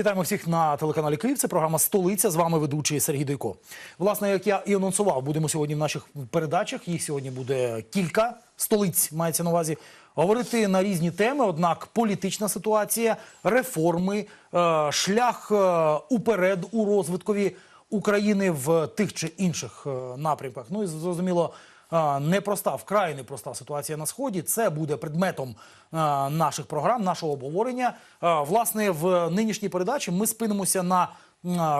Вітаємо всіх на телеканалі Київ. Це програма Столиця. З вами ведучий Сергій Дойко. Власне, як я і анонсував, будемо сьогодні в наших передачах. Їх сьогодні буде кілька столиць, мається на увазі. Говорити на різні теми, однак політична ситуація, реформи, е, шлях е, уперед у розвиткові України в тих чи інших е, напрямках. Ну і зрозуміло, непроста, вкрай непроста ситуація на сході. Це буде предметом наших програм, нашого обговорення. Власне, в нинішній передачі ми спинимося на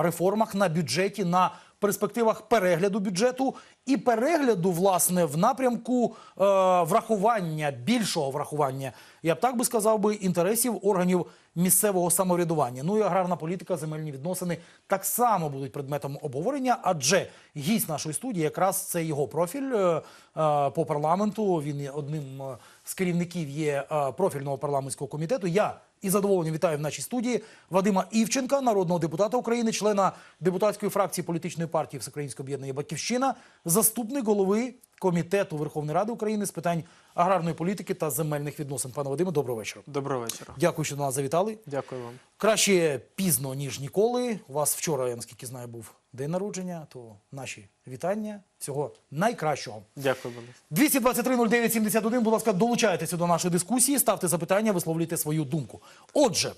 реформах, на бюджеті, на перспективах перегляду бюджету і перегляду, власне, в напрямку е, врахування, більшого врахування, я б так би сказав би, інтересів органів місцевого самоврядування. Ну і аграрна політика, земельні відносини так само будуть предметом обговорення, адже гість нашої студії якраз це його профіль е, е, по парламенту. Він є одним е, з керівників є е, профільного парламентського комітету. Я із задоволенням вітаю в нашій студії Вадима Івченка, народного депутата України, члена депутатської фракції політичної партії Всеукраїнське об'єднання Батьківщина, заступник голови комітету Верховної Ради України з питань аграрної політики та земельних відносин. Пане Вадиме, доброго вечора. Доброго вечора. Дякую, що до нас завітали. Дякую вам. Краще пізно, ніж ніколи. У вас вчора, я наскільки знаю, був день народження, то наші вітання. Всього найкращого. Дякую вам. 223-09-71, будь ласка, долучайтеся до нашої дискусії, ставте запитання, висловлюйте свою думку. Отже,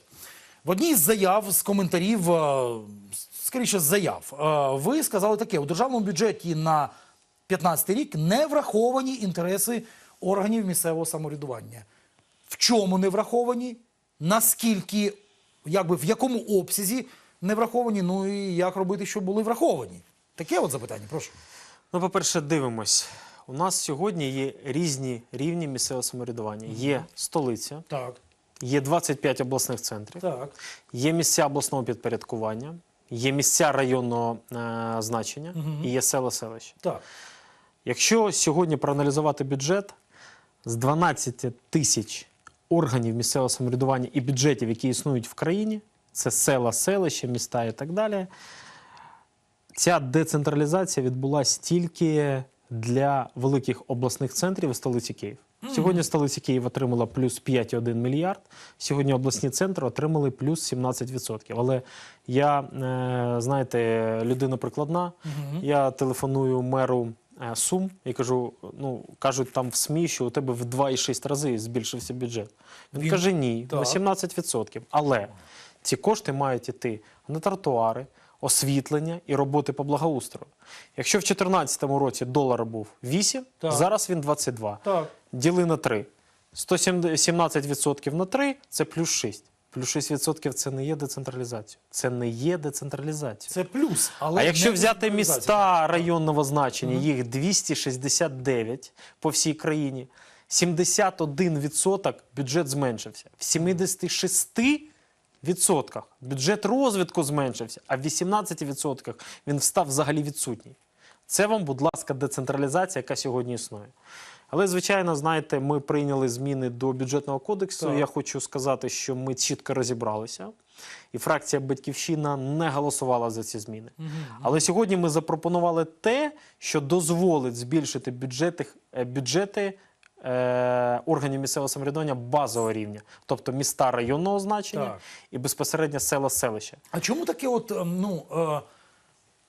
в одній з заяв, з коментарів, е, скоріше з заяв, е, ви сказали таке: у державному бюджеті на 15 рік не враховані інтереси органів місцевого самоврядування. В чому не враховані? Наскільки, якби в якому обсязі не враховані? Ну і як робити, щоб були враховані? Таке от запитання, прошу. Ну, по-перше, дивимось. У нас сьогодні є різні рівні місцевого самоврядування. Є столиця, Так, є 25 обласних центрів, так. є місця обласного підпорядкування, є місця районного е, значення і є села селища. Так. Якщо сьогодні проаналізувати бюджет з 12 тисяч органів місцевого самоврядування і бюджетів, які існують в країні, це села, селища, міста і так далі. Ця децентралізація відбулася тільки для великих обласних центрів і столиці Київ. Сьогодні столиця Київ отримала плюс 5,1 мільярд. Сьогодні обласні центри отримали плюс 17%. Але я, е, знаєте, людина прикладна. Я телефоную меру е, Сум і кажу: ну кажуть там в СМІ, що у тебе в 2,6 рази збільшився бюджет. Він, Він- каже: ні, Так. на 17%. Але ці кошти мають іти на тротуари, освітлення і роботи по благоустрою. Якщо в 2014 році долар був 8, Так. зараз він 22. Так. Діли на 3. 117% на 3 – це плюс 6. Плюс 6% – це не є децентралізація. Це не є децентралізація. Це плюс. Але А якщо взяти міста районного значення, їх 269 по всій країні, 71% бюджет зменшився. В 76% бюджет розвитку зменшився, а в 18% він став взагалі відсутній. Це вам, будь ласка, децентралізація, яка сьогодні існує. Але, звичайно, знаєте, ми прийняли зміни до бюджетного кодексу. Так. Я хочу сказати, що ми чітко розібралися, і фракція Батьківщина не голосувала за ці зміни. Але сьогодні ми запропонували те, що дозволить збільшити бюджети, е, бюджети органів місцевого самоврядування базового рівня, тобто міста районного значення Так. і безпосередньо села селища. А чому таке от, ем, ну, е,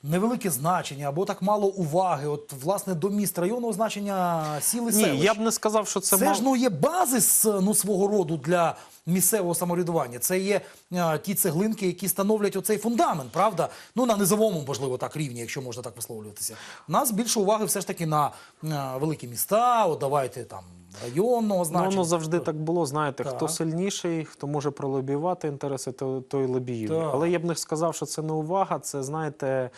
невелике значення або так мало уваги, от, власне, до міст районного значення сіли Ні, селищ? я б не сказав, що це, Це, мал- ж ну, є базис ну, свого роду для місцевого самоврядування. Це є е, ті цеглинки, які становлять оцей фундамент, правда? Ну, на низовому, можливо, так рівні, якщо можна так висловлюватися. У нас більше уваги все ж таки на е, великі міста, от давайте там районного Ну, значення. воно завжди так було. Знаєте, Так. хто сильніший, хто може пролобіювати інтереси, той лобіює. Але я б не сказав, що це не увага. Це знаєте,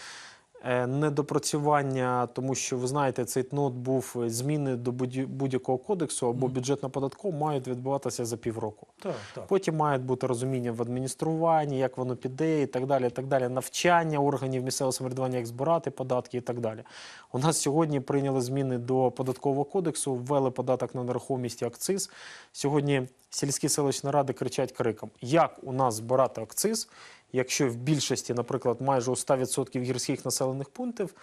недопрацювання, тому що ви знаєте, цей ТНОТ був е, зміни до будь- будь-якого кодексу або бюджетно-податкового мають відбуватися за півроку. Так, так. Потім має бути розуміння в адмініструванні, як воно піде, і так далі. і так далі. Навчання органів місцевого самоврядування, як збирати податки і так далі. У нас сьогодні прийняли зміни до податкового кодексу, ввели податок на нерухомість і акциз. Сьогодні сільські селищні ради кричать криком: як у нас збирати акциз, якщо в більшості, наприклад, майже у 100% гірських населених пунктів.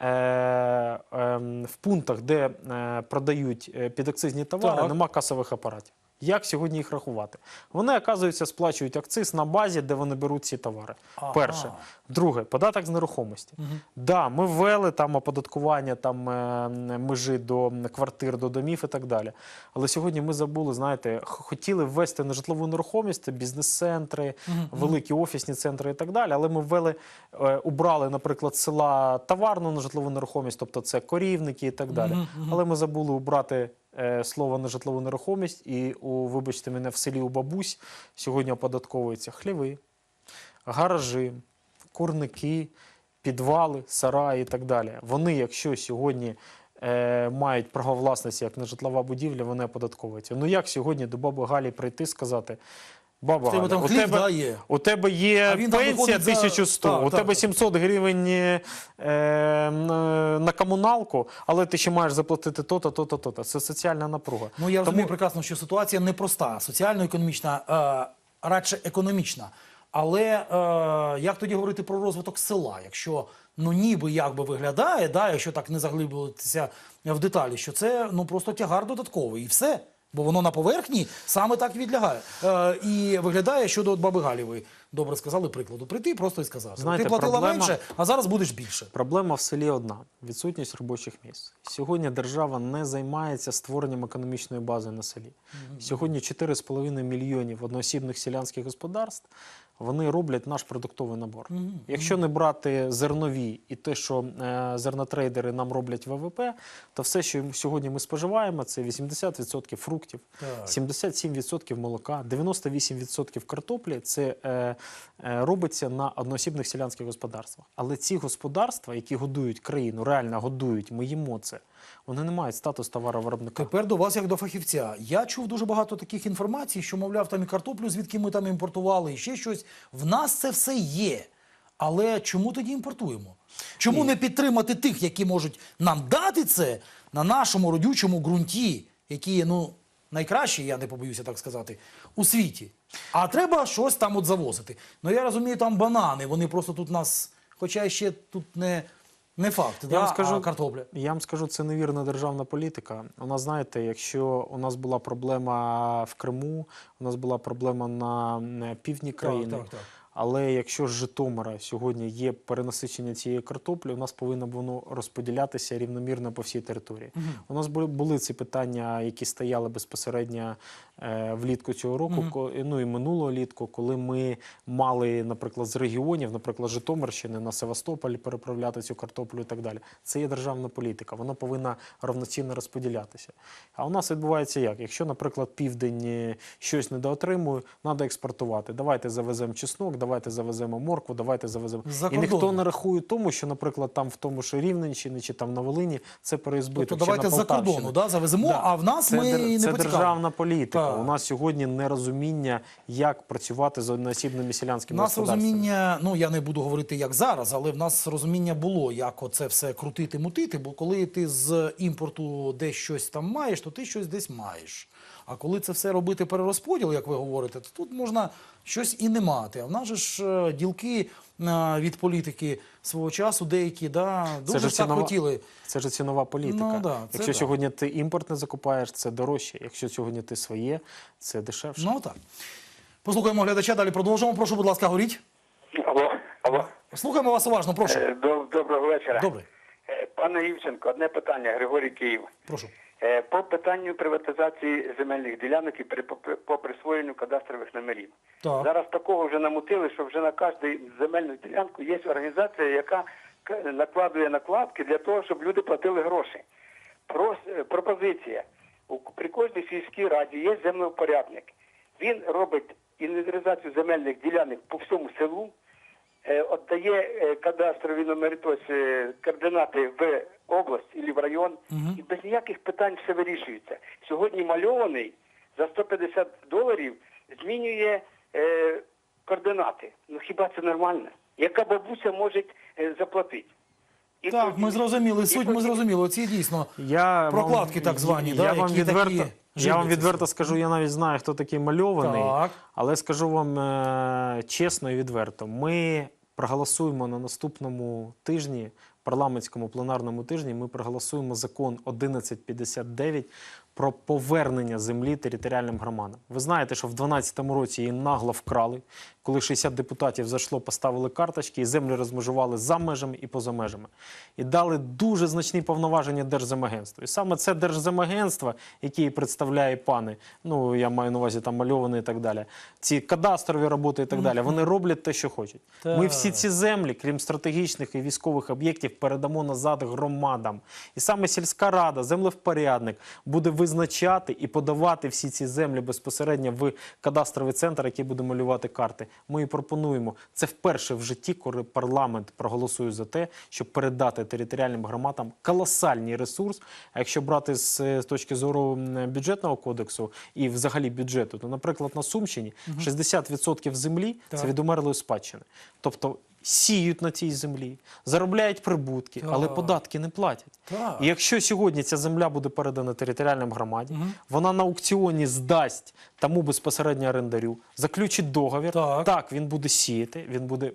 е, ем, В пунктах, де е, продають е, підакцизні товари, Так. нема касових апаратів. Як сьогодні їх рахувати? Вони, оказується, сплачують акциз на базі, де вони беруть ці товари. Ага. Перше. Друге, податок з нерухомості. Да, ми ввели там оподаткування там, е, межі до квартир, до домів і так далі. Але сьогодні ми забули, знаєте, хотіли ввести на житлову нерухомість, бізнес-центри, великі офісні центри і так далі. Але ми ввели, е, убрали, наприклад, села товарну на житлову нерухомість, тобто це корівники і так далі. Але ми забули убрати слово на житлову нерухомість, і у, вибачте мене, в селі у бабусь сьогодні оподатковуються хліви, гаражі, курники, підвали, сараї і так далі. Вони, якщо сьогодні е, мають право власності як на житлова будівля, вони оподатковуються. Ну як сьогодні до баби Галі прийти і сказати, баба Галя, там у хліб, тебе, да, є. у тебе є він там пенсія виходить за- 1100, Так, у так, тебе так. 700 гривень е, е, на комуналку, але ти ще маєш заплатити то-то, то-то, то-то. Це соціальна напруга. Ну я розумію Тому прекрасно, що ситуація непроста, соціально-економічна, е, радше економічна. Але е, як тоді говорити про розвиток села, якщо ну ніби як би виглядає, да, якщо так не заглиблюватися в деталі, що це ну просто тягар додатковий і все. Бо воно на поверхні саме так відлягає. Е, і виглядає щодо от баби Галі, ви добре сказали прикладу. Прийти просто і сказати. Знаєте, Ти платила проблема- менше, а зараз будеш більше. Проблема в селі одна відсутність робочих місць. Сьогодні держава не займається створенням економічної бази на селі. Сьогодні 4,5 мільйонів одноосібних селянських господарств. Вони роблять наш продуктовий набор. Якщо не брати зернові і те, що е, зернотрейдери нам роблять ВВП, то все, що сьогодні ми споживаємо, це 80% фруктів, Так. 77% молока, 98% картоплі це е, е, робиться на одноосібних селянських господарствах. Але ці господарства, які годують країну, реально годують, ми їмо це, вони не мають статус товаровиробника. Тепер до вас як до фахівця. Я чув дуже багато таких інформацій, що, мовляв, там і картоплю, звідки ми там імпортували, і ще щось. В нас це все є. Але чому тоді імпортуємо? Чому не підтримати тих, які можуть нам дати це на нашому родючому ґрунті, які є, ну, найкращі, я не побоюся так сказати, у світі. А треба щось там от завозити. Ну я розумію, там банани, вони просто тут нас, хоча ще тут не, не факт, Я да, вам скажу, а картопля. Я вам скажу, це невірна державна політика. У нас, знаєте, якщо у нас була проблема в Криму, у нас була проблема на півдні країни. так, так. Але якщо з Житомира сьогодні є перенасичення цієї картоплі, у нас повинно воно розподілятися рівномірно по всій території. У нас були, ці питання, які стояли безпосередньо влітку цього року, ко- ну і минулого літку, коли ми мали, наприклад, з регіонів, наприклад, Житомирщини на Севастополь переправляти цю картоплю і так далі. Це є державна політика, вона повинна равноцінно розподілятися. А у нас відбувається як? Якщо, наприклад, південь е, щось недоотримує, треба експортувати. Давайте завеземо чеснок, давайте завеземо моркву, давайте завеземо. За І ніхто не рахує тому, що, наприклад, там в тому ж Рівненщині чи там на Волині це переізбиток. Тобто давайте за кордону да, завеземо, Да. а в нас це, ми дер- не це державна політика. Так. У нас сьогодні нерозуміння, як працювати з одноосібними У селянськими нас розуміння, ну я не буду говорити як зараз, але в нас розуміння було, як оце все крутити, мутити. Бо коли ти з імпорту десь щось там маєш, то ти щось десь маєш. А коли це все робити перерозподіл, як ви говорите, то тут можна щось і не мати. А в нас же ж е, ділки е, від політики свого часу деякі да, дуже ж ж так цінова- хотіли. Це ж цінова політика. Ну, да, це Якщо да. сьогодні ти імпорт не закупаєш, це дорожче. Якщо сьогодні ти своє, це дешевше. Ну так. Послухаємо глядача, далі продовжимо. Прошу, будь ласка, говоріть. Алло, алло. Слухаємо вас уважно, прошу. Е, Доброго вечора. Добре, Е, Пане Івченко, одне питання, Григорій Київ. прошу. Е, По питанню приватизації земельних ділянок і при- по, присвоєнню кадастрових номерів. Так. Зараз такого вже намутили, що вже на кожну земельну ділянку є організація, яка накладує накладки для того, щоб люди платили гроші. Пропозиція. У- При кожній сільській раді є землевпорядник. Він робить інвентаризацію земельних ділянок по всьому селу, е, віддає е, кадастрові номери, тобто координати в область або в район, і без ніяких питань все вирішується. Сьогодні мальований за 150 доларів змінює е, координати. Ну хіба це нормально? Яка бабуся може е, заплатити? І Так, ми зрозуміли. і Суть ми зрозуміли. Оці дійсно Я Прокладки вам, так звані, я, да, вам які відверто, такі я вам відверто скажу, я навіть знаю, хто такий мальований, Так. але скажу вам е, чесно і відверто. Ми проголосуємо на наступному тижні, парламентському пленарному тижні, ми проголосуємо закон 1159 про повернення землі територіальним громадам. Ви знаєте, що в 2012 році її нагло вкрали, коли 60 депутатів зайшло, поставили карточки і землю розмежували за межами і поза межами. І дали дуже значні повноваження Держземагентству. І саме це Держземагентство, яке і представляє пани, ну я маю на увазі там мальовані і так далі, ці кадастрові роботи і так далі, вони роблять те, що хочуть. Ми всі ці землі, крім стратегічних і військових об'єктів, передамо назад громадам. І саме сільська рада, землевпорядник буде визначати і подавати всі ці землі безпосередньо в кадастровий центр, який буде малювати карти. Ми і пропонуємо це вперше в житті, коли парламент проголосує за те, щоб передати територіальним громадам колосальний ресурс. А якщо брати з, точки зору бюджетного кодексу і взагалі бюджету, то, наприклад, на Сумщині 60% землі це від умерлої спадщини. Тобто сіють на цій землі, заробляють прибутки, але податки не платять. Так. І якщо сьогодні ця земля буде передана територіальним громаді, вона на аукціоні здасть тому безпосередньо орендарю, заключить договір. Так. він буде сіяти, він буде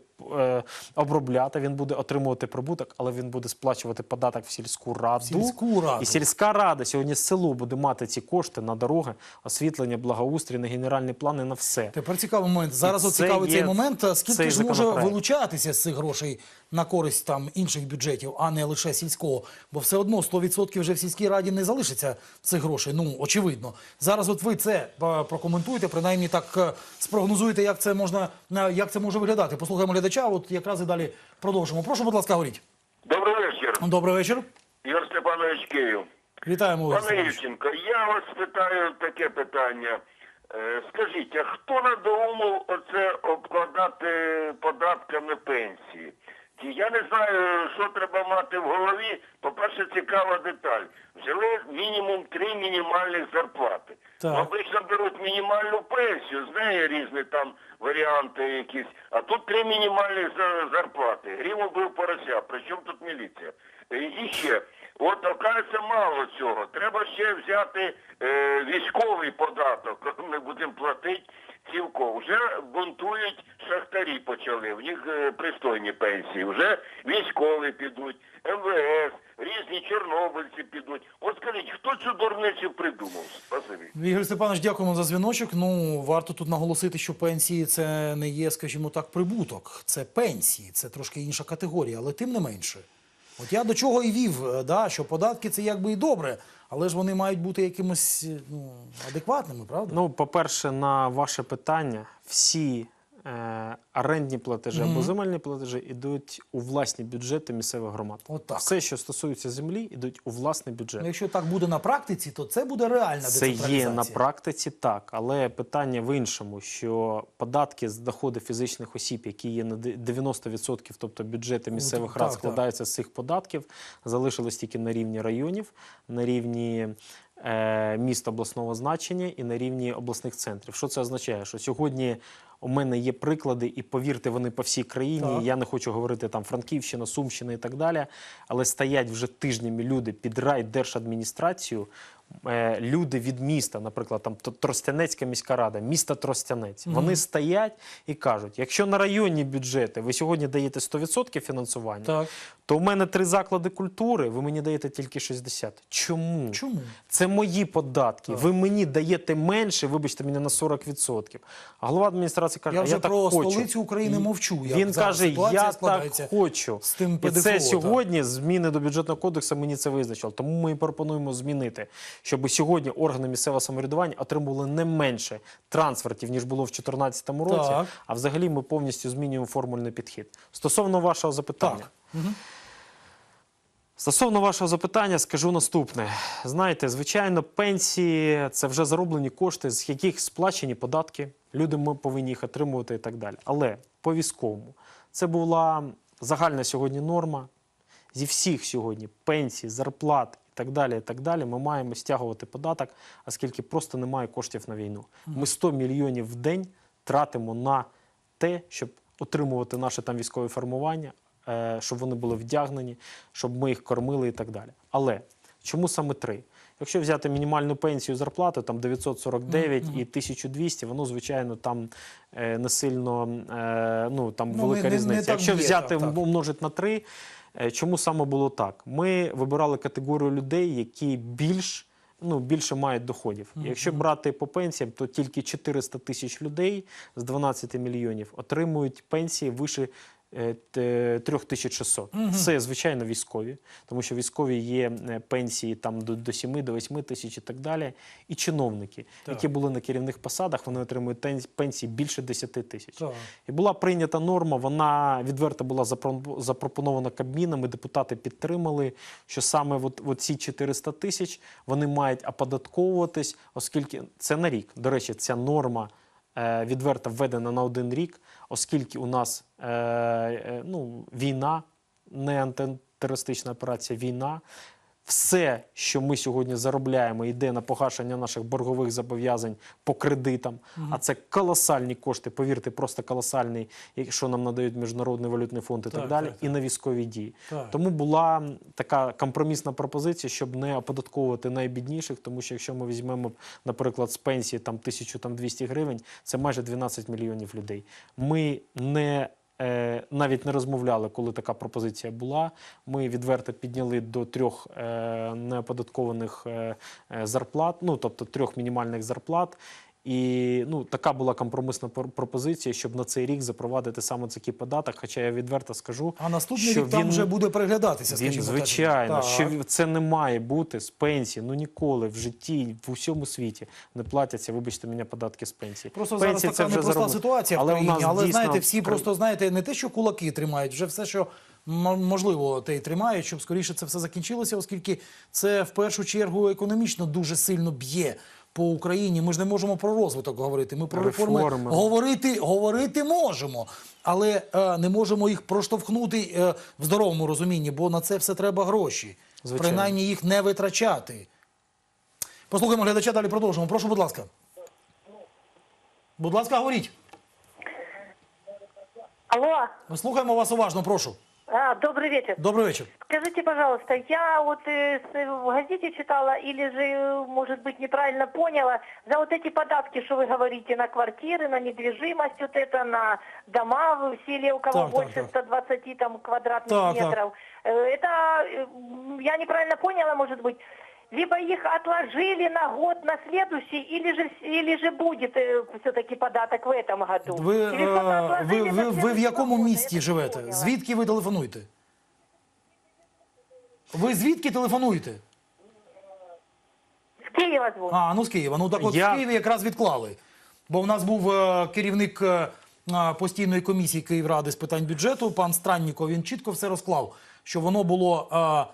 обробляти, він буде отримувати прибуток, але він буде сплачувати податок в сільську раду. Сільську раду. І сільська рада сьогодні село буде мати ці кошти на дороги, освітлення, благоустрій, на генеральні плани, на все. Тепер цікавий момент. Зараз от цікавий цей момент. Скільки цей ж може вилучатися з цих грошей на користь там інших бюджетів, а не лише сільського? Бо все одно 100% вже в сільській раді не залишиться цих грошей. Ну очевидно. Зараз, от ви це е, прокоментуєте, принаймні так е, спрогнозуєте, як це можна е, як це може виглядати. Послухаємо глядача. От якраз і далі продовжимо. Прошу, будь ласка, говоріть. Добрий вечір, Добрий вечір. Ігор Степанович Київ. Вітаємо Олег Пане. Івченко, я вас питаю таке питання. Е, Скажіть, а хто надумав оце обкладати податками пенсії? Я не знаю, що треба мати в голові. По-перше, цікава деталь. Взяли мінімум три мінімальних зарплати. Так. Ну, Обично беруть мінімальну пенсію, з неї різні там варіанти якісь. А тут три мінімальні за- зарплати. Грім був порося. Причому тут міліція? Е, І ще, от оказується мало цього. Треба ще взяти е, військовий податок. Ми будемо платити цілком. Вже бунтують шахтарі почали. В них е, пристойні пенсії. Вже військові підуть, МВС, різні чорнобильці підуть. От скажіть, хто цю дурницю придумав? Спасибі. Ігор Степанович, дякуємо за дзвіночок. Ну варто тут наголосити, що пенсії це не є, скажімо так, прибуток. Це пенсії, це трошки інша категорія, але тим не менше. От я до чого і вів, е, да, що податки це якби і добре, але ж вони мають бути якимось е, ну, адекватними, правда? Ну, по-перше, на ваше питання, всі орендні платежі або земельні платежі йдуть у власні бюджети місцевих громад. От так. Все, що стосується землі, йдуть у власний бюджет. Ну, якщо так буде на практиці, то це буде реальна Це децентралізація. є на практиці так, але питання в іншому, що податки з доходу фізичних осіб, які є на 90%, тобто бюджети місцевих так, рад так. складаються з цих податків, залишились тільки на рівні районів, на рівні е, міст обласного значення і на рівні обласних центрів. Що це означає? Що сьогодні у мене є приклади, і повірте, вони по всій країні. Так. Я не хочу говорити там Франківщина, Сумщина і так далі. Але стоять вже тижнями люди під райдержадміністрацію, е, люди від міста, наприклад, там Тростянецька міська рада, місто Тростянець. Вони стоять і кажуть: якщо на районні бюджети ви сьогодні даєте 100% фінансування, Так. То у мене три заклади культури, ви мені даєте тільки 60%. Чому? Чому? Це мої податки. Ви мені даєте менше, вибачте мені на 40%. А голова адміністрації каже, Я а вже я так про хочу. столицю України І мовчу, як Він каже, я так хочу. з тим і ПДФО, це так. сьогодні зміни до бюджетного кодексу мені це визначило. Тому ми і пропонуємо змінити, щоб сьогодні органи місцевого самоврядування отримували не менше трансфертів, ніж було в 2014 році. Так. А взагалі ми повністю змінюємо формульний підхід. Стосовно вашого запитання. Так. Стосовно вашого запитання, скажу наступне. Знаєте, звичайно, пенсії це вже зароблені кошти, з яких сплачені податки. Люди ми повинні їх отримувати і так далі. Але по військовому це була загальна сьогодні норма. Зі всіх сьогодні пенсій, зарплат і так далі, і так далі, ми маємо стягувати податок, оскільки просто немає коштів на війну. Ми 100 мільйонів в день тратимо на те, щоб отримувати наше там військове формування, щоб вони були вдягнені, щоб ми їх кормили і так далі. Але чому саме три? Якщо взяти мінімальну пенсію зарплату, там 949 і 1200, воно, звичайно, там е, не сильно е, ну, там Ну, велика не- не- не різниця. Якщо взяти так, умножити на 3, чому саме було так? Ми вибирали категорію людей, які більш Ну, більше мають доходів. Якщо брати по пенсіям, то тільки 400 тисяч людей з 12 мільйонів отримують пенсії вище е, т- 3600. Це, звичайно, військові, тому що військові є е, пенсії там до, до 7, до 8 тисяч і так далі. І чиновники, які були на керівних посадах, вони отримують пенсії більше 10 тисяч. Так. І була прийнята норма, вона відверто була запро- запропонована Кабміном, і депутати підтримали, що саме от, от ці 400 тисяч вони мають оподатковуватись, оскільки це на рік. До речі, ця норма е, відверто введена на один рік, оскільки у нас е, е, ну, війна, не антитерористична операція, війна. Все, що ми сьогодні заробляємо, йде на погашення наших боргових зобов'язань по кредитам. А це колосальні кошти, повірте, просто колосальні, що нам надають Міжнародний валютний фонд і так, Так, далі, так, і на військові дії. Так. Тому була така компромісна пропозиція, щоб не оподатковувати найбідніших, тому що якщо ми візьмемо, наприклад, з пенсії там 1200 гривень, це майже 12 мільйонів людей. Ми не навіть не розмовляли, коли така пропозиція була. Ми відверто підняли до трьох е, неоподаткованих е, е, зарплат, ну тобто трьох мінімальних зарплат. І ну, така була компромісна пр- пропозиція, щоб на цей рік запровадити саме такий податок. Хоча я відверто скажу, А наступний що рік там він- вже буде переглядатися, він, звичайно, так. що це не має бути з пенсії. Ну ніколи в житті в усьому світі не платяться, вибачте мене, податки з пенсії. Просто Пенсія зараз така непроста зароблено. ситуація але в країні, але дійсно знаєте, всі просто знаєте не те, що кулаки тримають, вже все, що можливо, те й тримають, щоб скоріше це все закінчилося, оскільки це в першу чергу економічно дуже сильно б'є. По Україні ми ж не можемо про розвиток говорити. Ми про реформи, Реформи. говорити, говорити можемо, але е, не можемо їх проштовхнути е, в здоровому розумінні, бо на це все треба гроші. Звичайно. Принаймні їх не витрачати. Послухаємо глядача, далі продовжимо. Прошу, будь ласка. Будь ласка, говоріть. Алло, Ми слухаємо вас уважно, прошу. а, добрый вечер. Добрий вечір. Скажите, пожалуйста, я вот э, с- в газете читала или же, э, может быть, неправильно поняла, за вот эти податки, что вы говорите, на квартиры, на недвижимость, вот это, на дома в селе, у кого Так, так, больше так. 120 там, квадратных Так, так. метров. Э, Это, э, м, я неправильно поняла, может быть, либо их отложили на год, на следующий, или же, или же будет все-таки податок в этом году. Ви, Или е, ви, отложили ви, на ви в следующий якому год, я місті так живете? поняла. Звідки ви телефонуєте? Ви звідки телефонуєте? С Киева звоню. А, ну з Києва. Ну так от Я- в Києві якраз відклали. Бо в нас був е, керівник е, е, постійної комісії Київради з питань бюджету, пан Странніков, він чітко все розклав, що воно було е,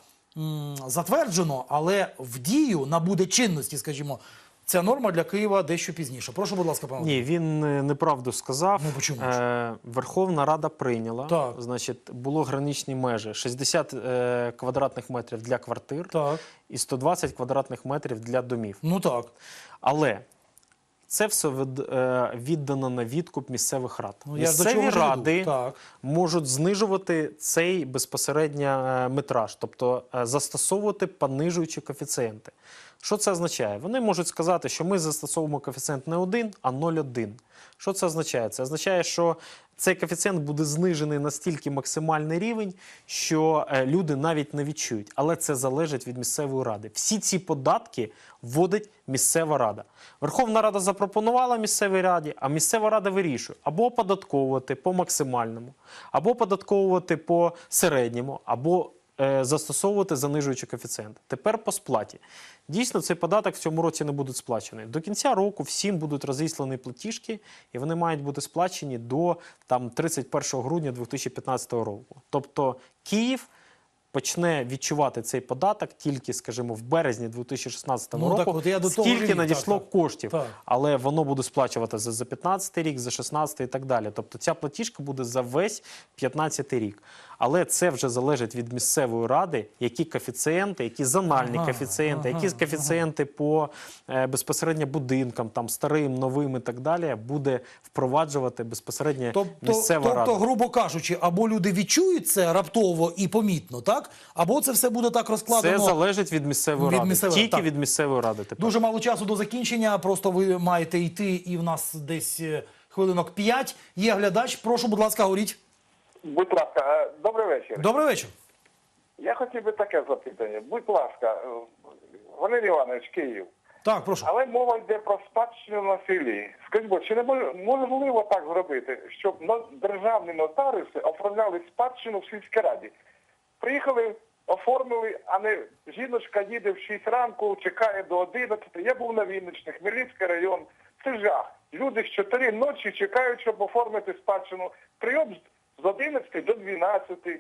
затверджено, але в дію набуде чинності, скажімо, ця норма для Києва дещо пізніше. Прошу, будь ласка, пане. Ні, він е, неправду сказав. Ну, почему ж? Е, Верховна Рада прийняла. Так. Значить, було граничні межі: 60 е, квадратних метрів для квартир Так. і 120 квадратних метрів для домів. Ну так. Але це все е, віддано на відкуп місцевих рад. Ну, Місцеві ради Так. можуть знижувати цей безпосередньо е, метраж, тобто е, застосовувати понижуючі коефіцієнти. Що це означає? Вони можуть сказати, що ми застосовуємо коефіцієнт не 1, а 0,1. Що це означає? Це означає, що цей коефіцієнт буде знижений настільки максимальний рівень, що е, люди навіть не відчують. Але це залежить від місцевої ради. Всі ці податки вводить місцева рада. Верховна Рада запропонувала місцевій раді, а місцева рада вирішує або оподатковувати по максимальному, або податковувати по середньому, або застосовувати занижуючий коефіцієнт. Тепер по сплаті. Дійсно, цей податок в цьому році не буде сплачений. До кінця року всім будуть розіслані платіжки, і вони мають бути сплачені до там, 31 грудня 2015 року. Тобто Київ почне відчувати цей податок тільки, скажімо, в березні 2016 Ну, так року, от я до того скільки рік, надійшло так, так. коштів. Так. Але воно буде сплачуватися за 15 рік, за 16 і так далі. Тобто ця платіжка буде за весь 15 рік. Але це вже залежить від місцевої ради, які коефіцієнти, які зональні Ага, коефіцієнти, ага, які коефіцієнти по е, безпосередньо будинкам, там старим, новим і так далі, буде впроваджувати безпосередньо Тобто, місцева тобто, рада. грубо кажучи, або люди відчують це раптово і помітно, так? Або це все буде так розкладено. Це залежить від місцевої Від ради. місцевої- Тільки так. від місцевої ради. Тепер. Дуже мало часу до закінчення. Просто ви маєте йти, і в нас десь е, хвилинок 5. Є глядач. Прошу, будь ласка, говоріть. Будь ласка, е, добрий вечір. Добрий вечір. Я хотів би таке запитання. Будь ласка, е, Валерій Іванович, Київ. Так, прошу. Але мова йде про спадщину на селі. Скажіть, будь, чи не мож- можливо так зробити, щоб державні нотаріуси оформляли спадщину в сільській раді? Приїхали, оформили, а не жіночка їде в 6 ранку, чекає до 11. Я був на Вінничних, Хмельницький район. Це жах. Люди з 4 ночі чекають, щоб оформити спадщину. Прийом з- з 11 до 12.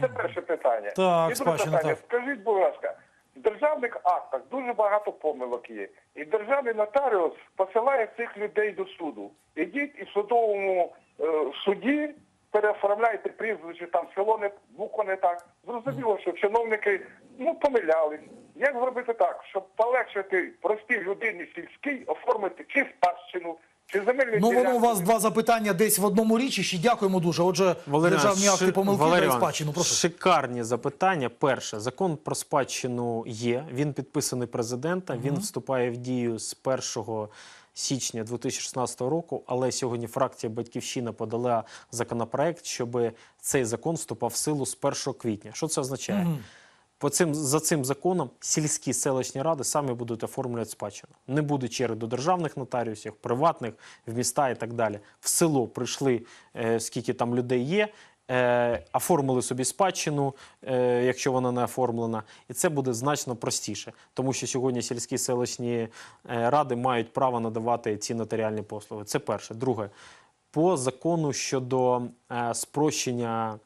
Це перше питання. Так, І друге спадщина, питання. так. Скажіть, будь ласка, в державних актах дуже багато помилок є. І державний нотаріус посилає цих людей до суду. Ідіть і в судовому е, суді переоформляйте прізвище, там село не буква не так. Зрозуміло, що чиновники ну помилялись. Як зробити так, щоб полегшити простій людині сільській, оформити чи спадщину, чи земельну Ну, воно у вас два запитання десь в одному річищі. Дякуємо дуже. Отже, Валерій державні Іванович, акти помилки Валерій та спадщину. Прошу. Шикарні запитання. Перше, закон про спадщину є. Він підписаний президентом. Він вступає в дію з 1 січня 2016 року. Але сьогодні фракція Батьківщина подала законопроект, щоб цей закон вступав в силу з 1 квітня. Що це означає? По цим за цим законом сільські селищні ради самі будуть оформлювати спадщину. Не буде черги до державних нотаріусів, приватних в міста і так далі. В село прийшли, е, скільки там людей є. Е, оформили собі спадщину, е, якщо вона не оформлена, і це буде значно простіше, тому що сьогодні сільські селищні е, ради мають право надавати ці нотаріальні послуги. Це перше. Друге, по закону щодо спрощення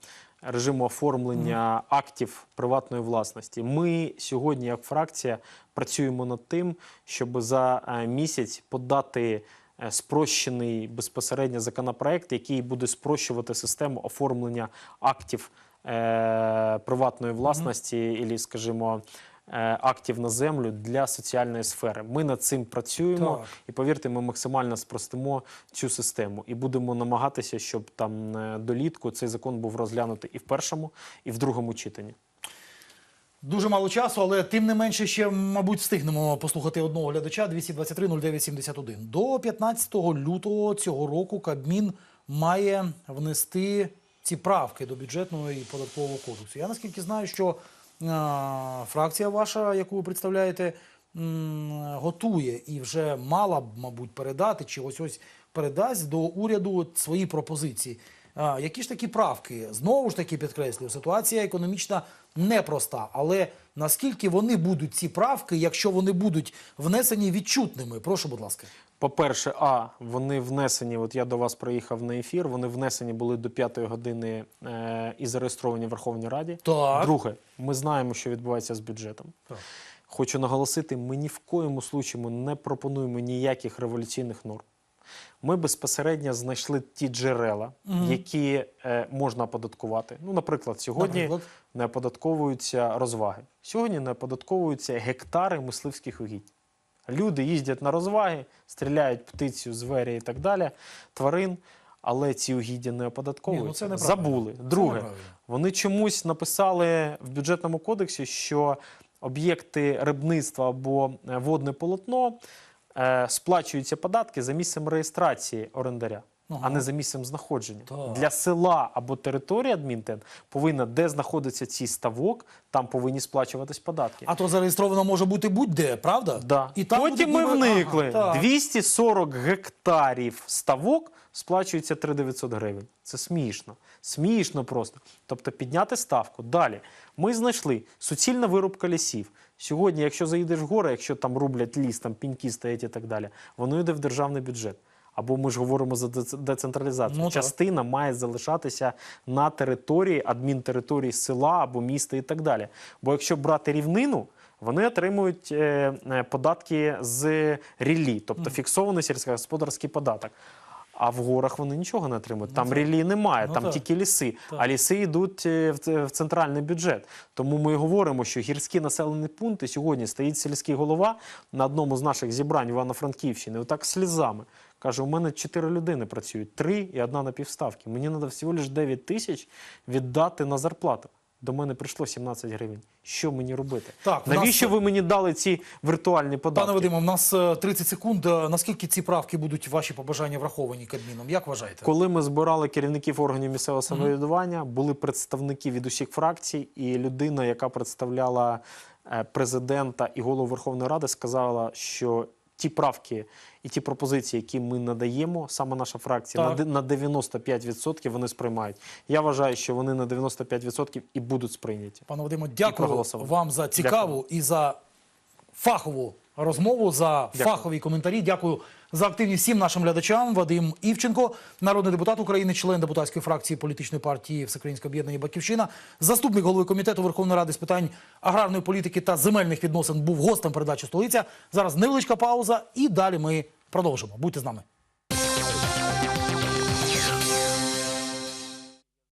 режиму оформлення актів приватної власності. Ми сьогодні, як фракція, працюємо над тим, щоб за е, місяць подати е, спрощений безпосередньо законопроект, який буде спрощувати систему оформлення актів е, приватної власності, і, скажімо, актів на землю для соціальної сфери. Ми над цим працюємо. Так. І повірте, ми максимально спростимо цю систему і будемо намагатися, щоб там е, долітку цей закон був розглянутий і в першому, і в другому читанні. Дуже мало часу, але тим не менше ще, мабуть, встигнемо послухати одного глядача 223 0971. До 15 лютого цього року Кабмін має внести ці правки до бюджетного і податкового кодексу. Я наскільки знаю, що фракція ваша, яку ви представляєте, готує і вже мала б, мабуть, передати чи ось ось передасть до уряду свої пропозиції. Які ж такі правки? Знову ж таки підкреслюю, ситуація економічна непроста. Але наскільки вони будуть ці правки, якщо вони будуть внесені відчутними? Прошу, будь ласка. По-перше, а вони внесені. От я до вас приїхав на ефір. Вони внесені були до п'ятої години е, і зареєстровані в Верховній Раді. Так. Друге, ми знаємо, що відбувається з бюджетом. Так. Хочу наголосити, ми ні в коєму случаю не пропонуємо ніяких революційних норм. Ми безпосередньо знайшли ті джерела, які е, можна оподаткувати. Ну, наприклад, сьогодні Наприклад? не оподатковуються розваги. Сьогодні не оподатковуються гектари мисливських угідь. Люди їздять на розваги, стріляють птицю, звері і так далі, тварин, але ці угіддя не оподатковуються. Ні, ну це. Забули. Це Друге, неправильно. вони чомусь написали в бюджетному кодексі, що об'єкти рибництва або е, водне полотно е, сплачуються податки за місцем реєстрації орендаря. Ага. А не за місцем знаходження Так. для села або території адмінтен повинна, де знаходиться цей ставок, там повинні сплачуватись податки. А то зареєстровано може бути будь-де, правда? Да. І там Потім ми буде ніби- вникли. Ага, так. 240 гектарів ставок сплачується 3900 гривень. Це смішно. Смішно просто. Тобто підняти ставку. Далі. Ми знайшли суцільна вирубка лісів. Сьогодні, якщо заїдеш в гори, якщо там рублять ліс, там піньки стоять і так далі, воно йде в державний бюджет. Або ми ж говоримо за дец- децентралізацію. Ну, так. Частина має залишатися на території, адмінтериторії села або міста і так далі. Бо якщо брати рівнину, вони отримують е, е, податки з ріллі, тобто фіксований сільськогосподарський податок. А в горах вони нічого не отримують. Там ріллі немає, Ну, там так. тільки ліси. А ліси йдуть е, в центральний бюджет. Тому ми говоримо, що гірські населені пункти сьогодні стоїть сільський голова на одному з наших зібрань Івано-Франківщини. Отак слізами. Каже, у мене чотири людини працюють, три і одна на півставки. Мені треба всього лише 9 тисяч віддати на зарплату. До мене прийшло 17 гривень. Що мені робити? Так, в нас- Навіщо ви мені дали ці віртуальні податки? Пане Вадиме, у нас е, 30 секунд. Е, Наскільки ці правки будуть ваші побажання враховані Кабміном? Як вважаєте? Коли ми збирали керівників органів місцевого самоврядування, були представники від усіх фракцій, і людина, яка представляла е, президента і голову Верховної Ради, сказала, що ті правки і ті пропозиції, які ми надаємо, саме наша фракція, на, Так. на 95% вони сприймають. Я вважаю, що вони на 95% і будуть сприйняті. Пане Вадиме, дякую вам за цікаву і за фахову розмову, за Дякую. фахові коментарі. Дякую за активність всім нашим глядачам. Вадим Івченко, народний депутат України, член депутатської фракції політичної партії Всеукраїнське об'єднання Батьківщина, заступник голови комітету Верховної Ради з питань аграрної політики та земельних відносин був гостем передачі столиця. Зараз невеличка пауза, і далі ми продовжимо. Будьте з нами.